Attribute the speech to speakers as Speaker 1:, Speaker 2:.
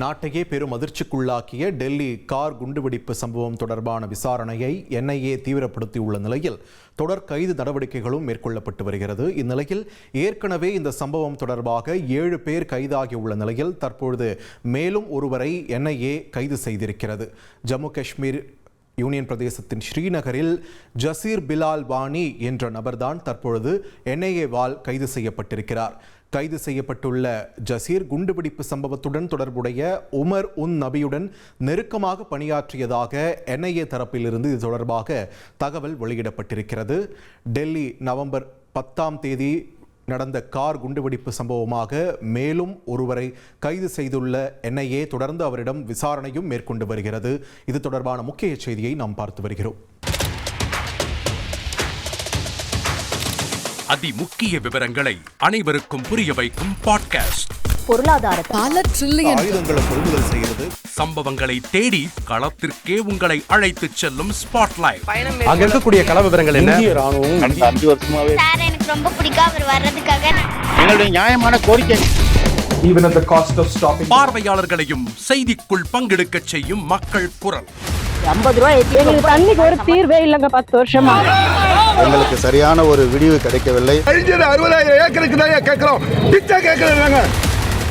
Speaker 1: நாட்டையே பெரும் அதிர்ச்சிக்குள்ளாக்கிய டெல்லி கார் குண்டுவெடிப்பு சம்பவம் தொடர்பான விசாரணையை என்ஐஏ தீவிரப்படுத்தியுள்ள நிலையில் தொடர் கைது நடவடிக்கைகளும் மேற்கொள்ளப்பட்டு வருகிறது. இந்நிலையில் ஏற்கனவே இந்த சம்பவம் தொடர்பாக ஏழு பேர் கைதாகியுள்ள நிலையில் தற்பொழுது மேலும் ஒருவரை என்ஐஏ கைது செய்திருக்கிறது. ஜம்மு காஷ்மீர் யூனியன் பிரதேசத்தின் ஸ்ரீநகரில் ஜசீர் பிலால் வாணி என்ற நபர்தான் தற்பொழுது என்ஐஏவால் கைது செய்யப்பட்டிருக்கிறார். கைது செய்யப்பட்டுள்ள ஜசீர் குண்டுபிடிப்பு சம்பவத்துடன் தொடர்புடைய உமர் உன் நபியுடன் நெருக்கமாக பணியாற்றியதாக என்ஐஏ தரப்பிலிருந்து இது தொடர்பாக தகவல் வெளியிடப்பட்டிருக்கிறது. டெல்லி நவம்பர் பத்தாம் தேதி நடந்த கார் குண்டுவெடிப்பு சம்பவமாக மேலும் ஒருவரை கைது செய்துள்ள என்ஐஏ தொடர்ந்து அவரிடம் விசாரணையும் மேற்கொண்டு வருகிறது. இது தொடர்பான முக்கிய செய்தியை நாம் பார்த்து வருகிறோம்.
Speaker 2: அதி முக்கிய விவரங்களை அனைவருக்கும் புரிய வைக்கும் பாட்காஸ்ட்
Speaker 3: பொருளாதார
Speaker 4: பல ட்ரில்லியன்
Speaker 1: ஆயுதங்களை கொள்முதல் செய்கிறது.
Speaker 2: சம்பவங்களை தேடி களத்திற்கே உங்களை அழைத்துச் செல்லும் ஸ்பாட்லைட்
Speaker 5: அங்க இருக்கக்கூடிய கள விவரங்கள் என்ன
Speaker 6: கடந்த அஞ்சு வருஷமாவே
Speaker 7: சார் எனக்கு ரொம்ப பிடிக்கும் அவர் வர்றதுக்காக.
Speaker 6: எங்களுடைய நியாயமான கோரிக்கை.
Speaker 2: பார்வையாளர்களையும் செய்திக்குள் பங்கெடுக்கச் செய்யும் மக்கள் குரல்.
Speaker 3: ஐம்பது ரூபாய் ஏத்தி
Speaker 8: எங்களுக்கு தண்ணிக்கு ஒரு தீர்வே இல்லைங்க பத்து வருஷமா.
Speaker 6: எங்களுக்கு சரியான ஒரு விடிவு கிடைக்கவில்லை.
Speaker 5: அறுபதாயிரம் ஏக்கருக்கு தான் கேட்கிறோம்? பிச்சை கேட்கறாங்க